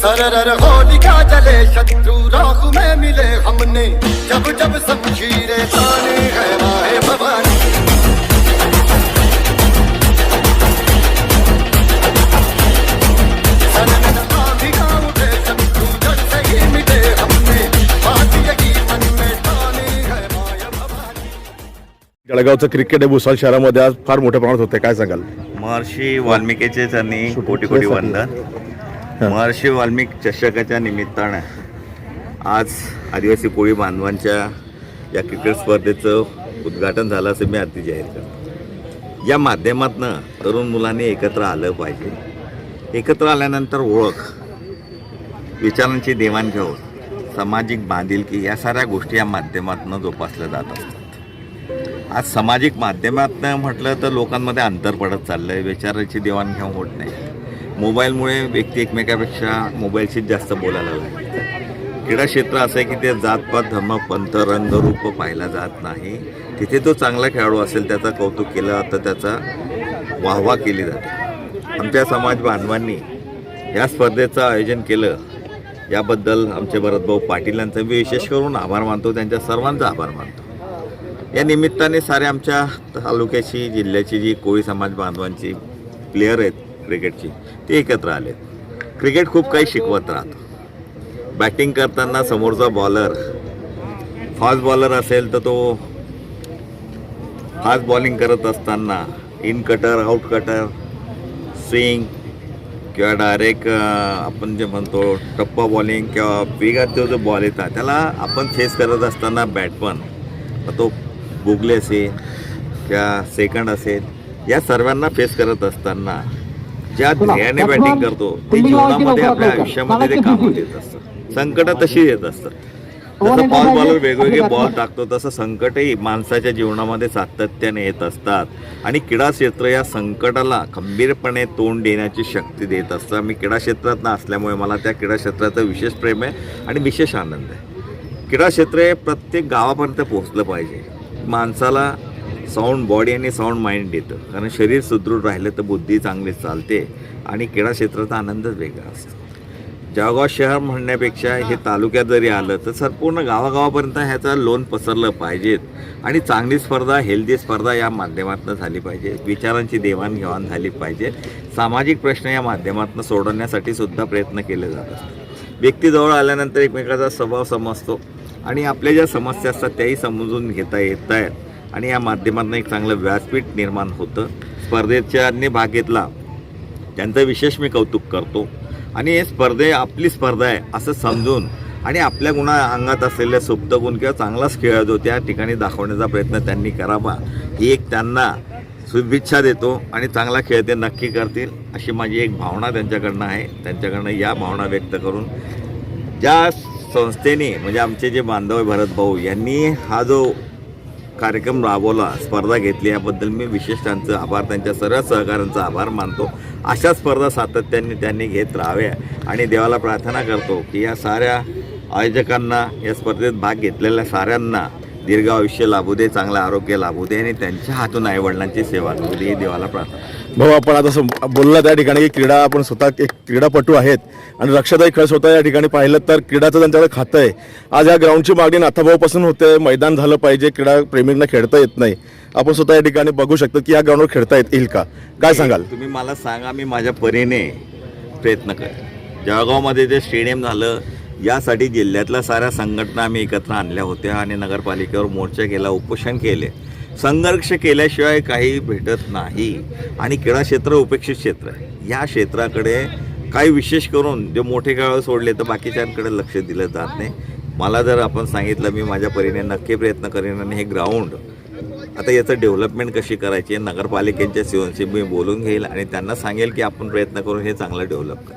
सरर होलिका जले शत्रु राख में मिले हमने। जब जब शमशीरें ताने है राहे भवानी। जळगावचं क्रिकेट हे भुसावळ शहरामध्ये आज फार मोठ्या प्रमाणात होते काय सांगाल? महर्षी वाल्मिकीचे त्यांनी कोटी कोटी वंदन. महर्षी वाल्मिक चषकाच्या निमित्तानं आज आदिवासी कोळी बांधवांच्या या क्रिकेट स्पर्धेचं उद्घाटन झालं असं मी अति जाहीर करतो. या माध्यमातनं तरुण मुलांनी एकत्र आलं पाहिजे. एकत्र आल्यानंतर ओळख विचारांची देवाणघेवाण सामाजिक बांधिलकी या साऱ्या गोष्टी या माध्यमातून जोपासल्या जात असतात. आज सामाजिक माध्यमातनं म्हटलं तर लोकांमध्ये अंतर पडत चाललं आहे विचाराची देवाणघेवाण होत नाही. मोबाईलमुळे व्यक्ती एकमेकापेक्षा मोबाईलशीच जास्त बोलायला लागले. क्रीडा क्षेत्र असं आहे की ते जातपात धर्म पंथ रंग रूप पाहिला जात नाही. तिथे तो चांगला खेळाडू असेल त्याचा कौतुक केलं तर त्याचा वाहवा केली जाते. आमच्या समाज बांधवांनी या स्पर्धेचं आयोजन केलं. याबद्दल आमचे भरतभाऊ पाटील यांचं मी विशेष करून आभार मानतो. त्यांच्या सर्वांचा आभार मानतो. या निमित्ताने सारे आमच्या तालुक्याची जिल्ह्याची जी कोळी समाज बांधवांची प्लेयर आहेत क्रिकेटची. ते एकत्र आले क्रिकेट खूप काही शिकवत राहतं. बॅटिंग करताना समोरचा बॉलर फास्ट बॉलर असेल तर तो फास्ट बॉलिंग करत असताना in cutter out cutter swing किंवा डायरेक्ट आपण जे म्हणतो टप्पा बॉलिंग किंवा वेगात जो जो बॉल येतात त्याला आपण फेस करत असताना बॅटमन तो बुगले असेल किंवा सेकंड असेल. या सर्वांना फेस करत असताना ज्या ध्येयाने बॅटिंग करतो ते जीवनामध्ये आपल्या आयुष्यामध्ये ते कामात येत असतं संकट तशी येत असतात. जसं बॉल बॉलर वेगवेगळे बॉल टाकतो तसं संकटही माणसाच्या जीवनामध्ये सातत्याने येत असतात. आणि क्रीडा क्षेत्र या संकटाला खंबीरपणे तोंड देण्याची शक्ती देत असतं. मी क्रीडा क्षेत्रात असल्यामुळे मला त्या क्रीडा क्षेत्राचं विशेष प्रेम आहे आणि विशेष आनंद आहे. क्रीडा क्षेत्र हे प्रत्येक गावापर्यंत पोहोचलं पाहिजे. माणसाला साऊंड बॉडी आणि साऊंड माइंड देतं कारण शरीर सुदृढ राहिलं तर बुद्धी चांगली चालते आणि क्रीडा क्षेत्राचा आनंदच वेगळा असतो. जळगाव शहर म्हणण्यापेक्षा हे तालुक्यात जरी आलं तर संपूर्ण गावागावापर्यंत ह्याचा लोन पसरलं पाहिजेत आणि चांगली स्पर्धा हेल्दी स्पर्धा या माध्यमातून झाली पाहिजे. विचारांची देवाणघेवाण झाली पाहिजे. सामाजिक प्रश्न या माध्यमातून सोडवण्यासाठी सुद्धा प्रयत्न केले जात असतात. व्यक्तीजवळ आल्यानंतर एकमेकाचा स्वभाव समजतो आणि आपल्या ज्या समस्या असतात त्याही समजून घेता येत आहेत. आणि या माध्यमातून एक चांगलं व्यासपीठ निर्माण होतं. स्पर्धेच्यानी भाग घेतला त्यांचं विशेष मी कौतुक करतो. आणि हे स्पर्धे आपली स्पर्धा आहे असं समजून आणि आपल्या गुणा अंगात असलेल्या सुप्त गुण किंवा चांगलाच खेळ जो त्या ठिकाणी दाखवण्याचा प्रयत्न त्यांनी करावा ही एक त्यांना शुभेच्छा देतो आणि चांगला खेळ ते नक्की करतील अशी माझी एक भावना त्यांच्याकडनं आहे. त्यांच्याकडनं या भावना व्यक्त करून ज्या संस्थेने म्हणजे आमचे जे बांधव भरत भाऊ यांनी हा जो कार्यक्रम राबवला स्पर्धा घेतली. याबद्दल मी विशेष त्यांचं आभार त्यांच्या सर्व सहकाऱ्यांचा आभार मानतो. अशा स्पर्धा सातत्याने त्यांनी घेत राहाव्या. आणि देवाला प्रार्थना करतो की या साऱ्या आयोजकांना या स्पर्धेत भाग घेतलेल्या साऱ्यांना दीर्घ आयुष्य लाभू दे चांगलं आरोग्य लाभू दे आणि त्यांच्या हातून आईवडिलांची सेवा करू दे ही देवाला प्रार्थना. भाऊ आपण आता सम- बोलला त्या ठिकाणी की क्रीडा आपण स्वतः एक क्रीडापटू आहेत आणि रक्षादायी खेळ स्वतः या ठिकाणी पाहिलं तर क्रीडाचं त्यांच्याकडे खातं आहे. आज या ग्राउंडची मागणी नाथाभाऊपासून होते मैदान झालं पाहिजे क्रीडा प्रेमींना खेळता येत नाही. आपण स्वतः या ठिकाणी बघू शकतो की या ग्राउंडवर खेळता येत येईल का? काय सांगाल? तुम्ही मला सांगा मी माझ्या परीने प्रयत्न करेन. जळगावमध्ये जे स्टेडियम झालं यासाठी जिल्ह्यातल्या साऱ्या संघटना आम्ही एकत्र आणल्या होत्या आणि नगरपालिकेवर मोर्चा केला उपोषण केले. संघर्ष केल्याशिवाय काही भेटत नाही. आणि क्रीडा क्षेत्र उपेक्षित क्षेत्र आहे. या क्षेत्राकडे काही विशेष करून जे मोठे खेळाडू सोडले तर बाकीच्यांकडे लक्ष दिलं जात नाही. मला जर आपण सांगितलं मी माझ्या परीने नक्की प्रयत्न करेन आणि हे ग्राउंड आता याचं डेव्हलपमेंट कशी करायची आहे नगरपालिकेच्या सीओनशी मी बोलून घेईल आणि त्यांना सांगेल की आपण प्रयत्न करून हे चांगलं डेव्हलप कर.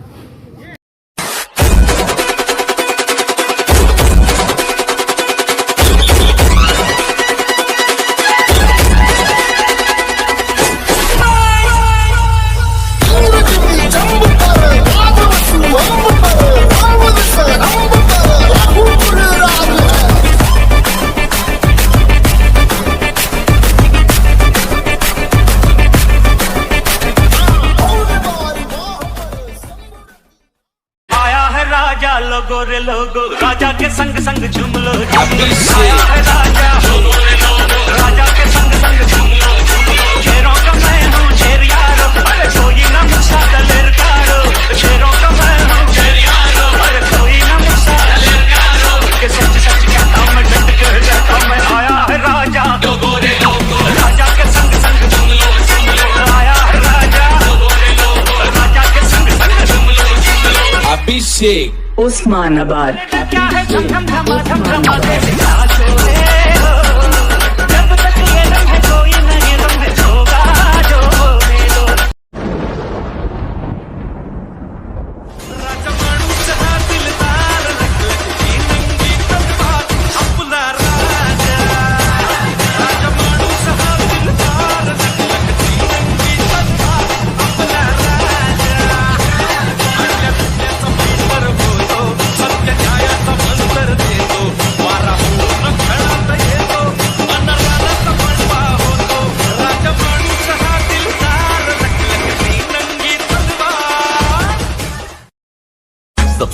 राजा लोगो रे लोगो राजा के संग संग झूम लो आया है राजा राजा के संग संग झूम लो शेरों का मैं हूँ शेर यारो अरे कोई ना मुझसा दलेर कारो शेरों का मैं हूँ शेर यारो अरे कोई ना मुझसा दलेर कारो के सच सच कहता मैं डट के रहता मैं आया है राजा। लोगो रे लोगो। राजा के संग संग झूम लो झूम लो। आया है राजा। लोगो रे लोगो राजा के संग संग झूम लो झूम लो। Abhishek. Osmanabad